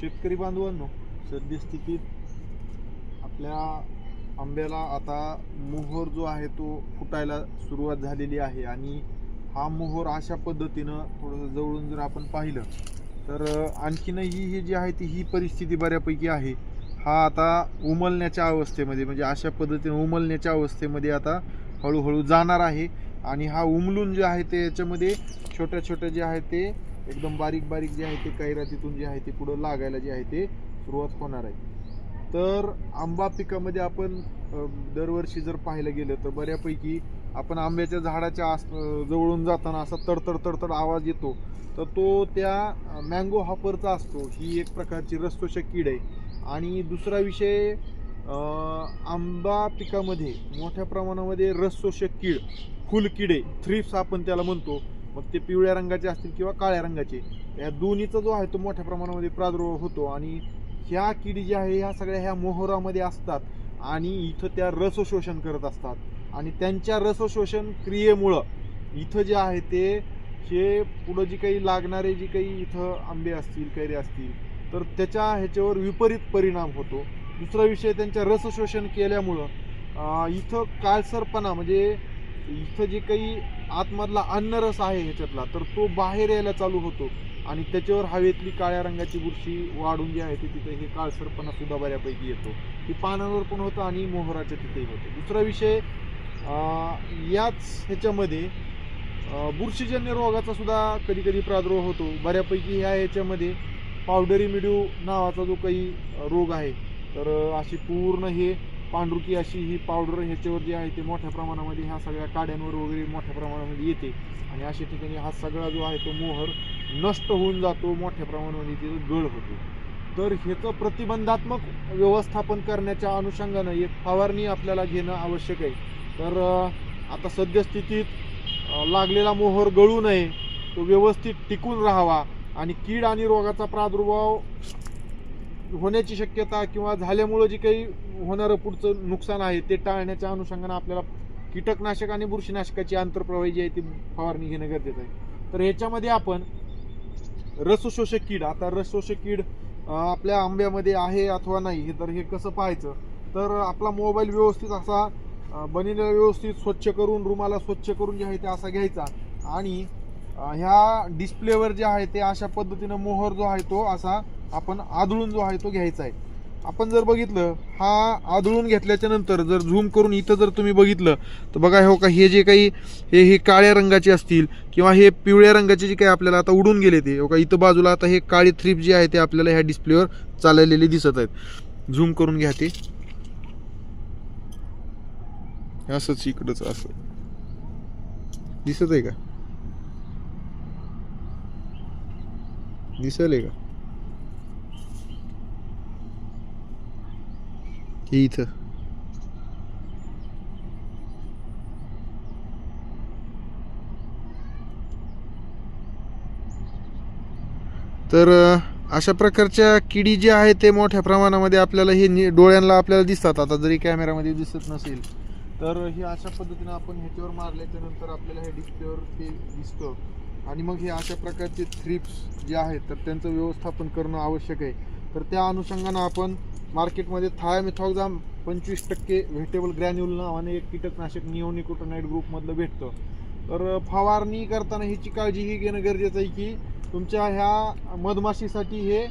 शेतकरी बांधवांनो सद्यस्थितीत आपल्या आंब्याला आता मोहर जो आहे तो फुटायला सुरुवात झालेली आहे आणि हा मोहर अशा पद्धतीनं थोडंसं जवळून जर आपण पाहिलं तर आणखीनही ही जी आहे ती ही परिस्थिती बऱ्यापैकी आहे. हा आता उमलण्याच्या अवस्थेमध्ये म्हणजे अशा पद्धतीने उमलण्याच्या अवस्थेमध्ये आता हळूहळू जाणार आहे. आणि हा उमलून जे आहे ते याच्यामध्ये छोट्या छोट्या जे आहे ते एकदम बारीक बारीक जे आहे ते कैरातीतून जे आहे ते पुढं लागायला जे आहे ते सुरुवात होणार आहे. तर आंबा पिकामध्ये आपण दरवर्षी जर पाहायला गेलं तर बऱ्यापैकी आपण आंब्याच्या झाडाच्या आस जवळून जाताना असा तडतड तडतड आवाज येतो. तर तो त्या मँगो हॉपरचा असतो. ही एक प्रकारची रसतोषक कीड आहे. आणि दुसरा विषय आंबा पिकामध्ये मोठ्या प्रमाणामध्ये रसशोषक कीड फुलकिडे थ्रिप्स आपण त्याला म्हणतो. मग ते पिवळ्या रंगाचे असतील किंवा काळ्या रंगाचे या दोन्हीचा जो आहे तो मोठ्या प्रमाणामध्ये प्रादुर्भाव होतो. आणि ह्या किडी ज्या आहे ह्या सगळ्या ह्या मोहरामध्ये असतात आणि इथं त्या रसशोषण करत असतात. आणि त्यांच्या रसशोषण क्रियेमुळं इथं जे आहे ते हे पुढं जी काही लागणारे जी काही इथं आंबे असतील कैरे असतील तर त्याच्या ह्याच्यावर विपरीत परिणाम होतो. दुसरा विषय त्यांच्या रसशोषण केल्यामुळं इथं काळसरपणा म्हणजे इथं जे काही आतमधला अन्नरस आहे ह्याच्यातला तर तो बाहेर यायला चालू होतो. आणि त्याच्यावर हवेतली काळ्या रंगाची बुरशी वाढून जी आहे ती तिथे हे काळसरपणा सुद्धा बऱ्यापैकी येतो. ती पानांवर पण होतं आणि मोहराच्या तिथेही होतं. दुसरा विषय याच ह्याच्यामध्ये बुरशीजन्य रोगाचा सुद्धा कधी कधी प्रादुर्भाव होतो. बऱ्यापैकी ह्या ह्याच्यामध्ये पावडरी मिड्यू नावाचा जो काही रोग आहे तर अशी पूर्ण हे पांढरुकी अशी ही पावडर ह्याच्यावर जी आहे ते मोठ्या प्रमाणामध्ये ह्या सगळ्या काड्यांवर वगैरे मोठ्या प्रमाणामध्ये येते. आणि अशा ठिकाणी हा सगळा जो आहे तो मोहर नष्ट होऊन जातो मोठ्या प्रमाणामध्ये तिथं गळ होतो. तर ह्याचं प्रतिबंधात्मक व्यवस्थापन करण्याच्या अनुषंगानं एक फवारणी आपल्याला घेणं आवश्यक आहे. तर आता सद्यस्थितीत लागलेला मोहर गळू नये तो व्यवस्थित टिकून राहावा आणि कीड आणि रोगाचा प्रादुर्भाव होण्याची शक्यता किंवा झाल्यामुळं जे काही होणारं पुढचं नुकसान आहे ते टाळण्याच्या अनुषंगानं आपल्याला कीटकनाशक आणि बुरशीनाशकाची आंतरप्रवाही जी आहे ती फवारणी घेणं गरजेचं आहे. तर ह्याच्यामध्ये आपण रसशोषक कीड आता रसशोषक कीड आपल्या आंब्यामध्ये आहे अथवा नाही हे तर हे कसं पाहायचं? तर आपला मोबाईल व्यवस्थित असा अं, व्यवस्थित स्वच्छ करून रुमाला स्वच्छ करून जे आहे ते असा घ्यायचा. आणि ह्या डिस्प्लेवर जे आहे ते अशा पद्धतीनं मोहर जो आहे तो असा आपण आदळून जो आहे तो घ्यायचा आहे. आपण जर बघितलं हा आदळून घेतल्याच्या नंतर जर झूम करून इथं जर तुम्ही बघितलं तर बघा हो का हे जे काही हे हे काळ्या रंगाचे असतील किंवा हे पिवळ्या रंगाचे जे काही आपल्याला आता उडून गेले ते हो का इथं बाजूला आता हे काळी थ्रीप जे आहे ते आपल्याला ह्या डिस्प्लेवर चाललेले दिसत आहेत. झूम करून घ्या ते. असंच इकडंच असं. दिसत आहे का? दिसेल आहे का? हे इथं तर अशा प्रकारच्या किडी जे आहे ते मोठ्या प्रमाणामध्ये आपल्याला हे नि- डोळ्यांना आपल्याला दिसतात. आता जरी कॅमेऱ्यामध्ये दिसत नसेल तर हे अशा पद्धतीनं आपण ह्याच्यावर मारल्याच्या नंतर आपल्याला हे डिस्प्लेवर ते दिसतं. आणि मग हे अशा प्रकारचे थ्रिप्स जे आहेत तर त्यांचं व्यवस्थापन करणं आवश्यक आहे. तर त्या अनुषंगानं आपण मार्केटमध्ये थायमिथॉक्झाम पंचवीस टक्के व्हेटेबल ग्रॅन्युल नावाने एक कीटकनाशक नियोनिकोटोनाईट ग्रुपमधलं भेटतं. तर फवारणी करताना ह्याची काळजी ही घेणं गरजेचं आहे की तुमच्या ह्या मधमाशीसाठी हे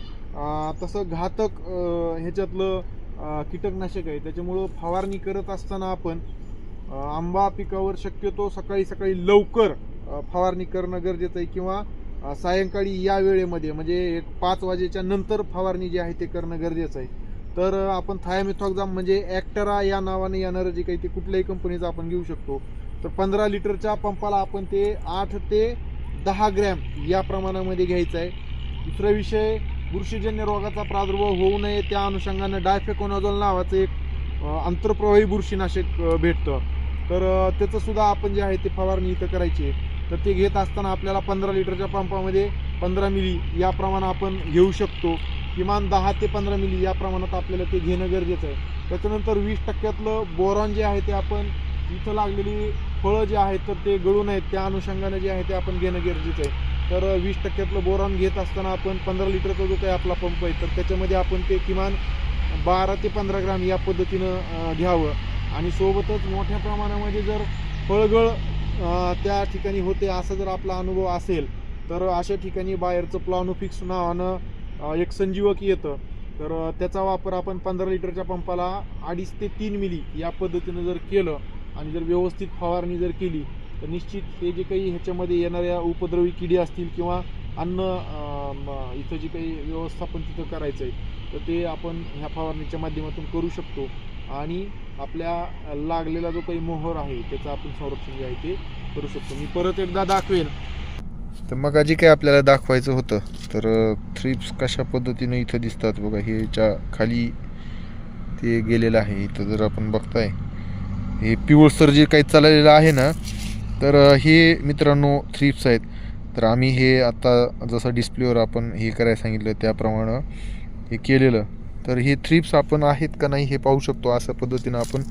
तसं घातक ह्याच्यातलं कीटकनाशक आहे. त्याच्यामुळं फवारणी करत असताना आपण आंबा पिकावर शक्यतो सकाळी सकाळी लवकर फवारणी करणं गरजेचं आहे किंवा सायंकाळी या वेळेमध्ये म्हणजे एक पाच वाजेच्या नंतर फवारणी जी आहे ते करणं गरजेचं आहे. तर आपण थायमेथॉक्झाम म्हणजे ॲक्टरा या नावाने येणारं जे काही ते कुठल्याही कंपनीचं आपण घेऊ शकतो. तर पंधरा लिटरच्या पंपाला आपण ते आठ ते दहा ग्रॅम या प्रमाणामध्ये घ्यायचं आहे. दुसरा विषय बुरशीजन्य रोगाचा प्रादुर्भाव होऊ नये त्या अनुषंगानं डायफेकोनॉझॉल नावाचं एक आंतरप्रवाही बुरशीनाशक भेटतं. तर त्याचंसुद्धा आपण जे आहे ते फवारणी इथं करायची आहे. तर ते घेत असताना आपल्याला पंधरा लिटरच्या पंपामध्ये पंधरा मिली या प्रमाणात आपण घेऊ शकतो. किमान दहा ते पंधरा मिली या प्रमाणात आपल्याला ते घेणं गरजेचं आहे. त्याच्यानंतर वीस टक्क्यातलं बोरॉन जे आहे ते आपण इथं लागलेली फळं जे आहेत तर ते गळू नयेत त्या अनुषंगाने जे आहे ते आपण घेणं गरजेचं आहे. तर वीस टक्क्यातलं बोरॉन घेत असताना आपण पंधरा लिटरचा जो काही आपला पंप आहे तर त्याच्यामध्ये आपण ते किमान बारा ते पंधरा ग्राम या पद्धतीनं घ्यावं. आणि सोबतच मोठ्या प्रमाणामध्ये जर फळगळ त्या ठिकाणी होते असा जर आपला अनुभव असेल तर अशा ठिकाणी बाहेरचं प्लॉनोफिक्स नावानं एक संजीवक येतं. तर त्याचा वापर आपण पंधरा लिटरच्या पंपाला अडीच ते तीन मिली या पद्धतीनं जर केलं आणि जर व्यवस्थित फवारणी जर केली तर निश्चित हे जे काही ह्याच्यामध्ये येणाऱ्या उपद्रवी किडी असतील किंवा अन्न इथं जे काही व्यवस्थापन तिथं करायचं आहे तर ते आपण ह्या फवारणीच्या माध्यमातून करू शकतो. आणि आपल्या लागलेला जो काही मोहर आहे त्याचं आपण संरक्षण जे आहे ते करू शकतो. मी परत एकदा दाखवेन. तर मग आजी काय आपल्याला दाखवायचं होतं? तर थ्रिप्स कशा पद्धतीने इथं दिसतात बघा हे याच्या खाली ते गेलेलं आहे. इथं जर आपण बघताय हे पिवळसर जे काही चाललेलं आहे ना तर हे मित्रांनो थ्रिप्स आहेत. तर आम्ही हे आता जसं डिस्प्लेवर आपण हे करायला सांगितलं त्याप्रमाणे हे केलेलं. तर हे थ्रिप्स आपण आहेत का नाही हे पाहू शकतो. अशा पद्धतीनं आपण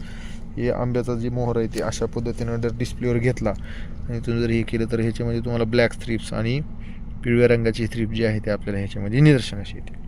हे आंब्याचा जे मोहर आहे ते अशा पद्धतीनं जर डिस्प्लेवर घेतला आणि तुम्ही जर हे केलं तर ह्याच्यामध्ये तुम्हाला ब्लॅक स्ट्रिप्स आणि पिवळ्या रंगाची थ्रिप जी आहे ते आपल्याला ह्याच्यामध्ये निदर्शनाशी येते.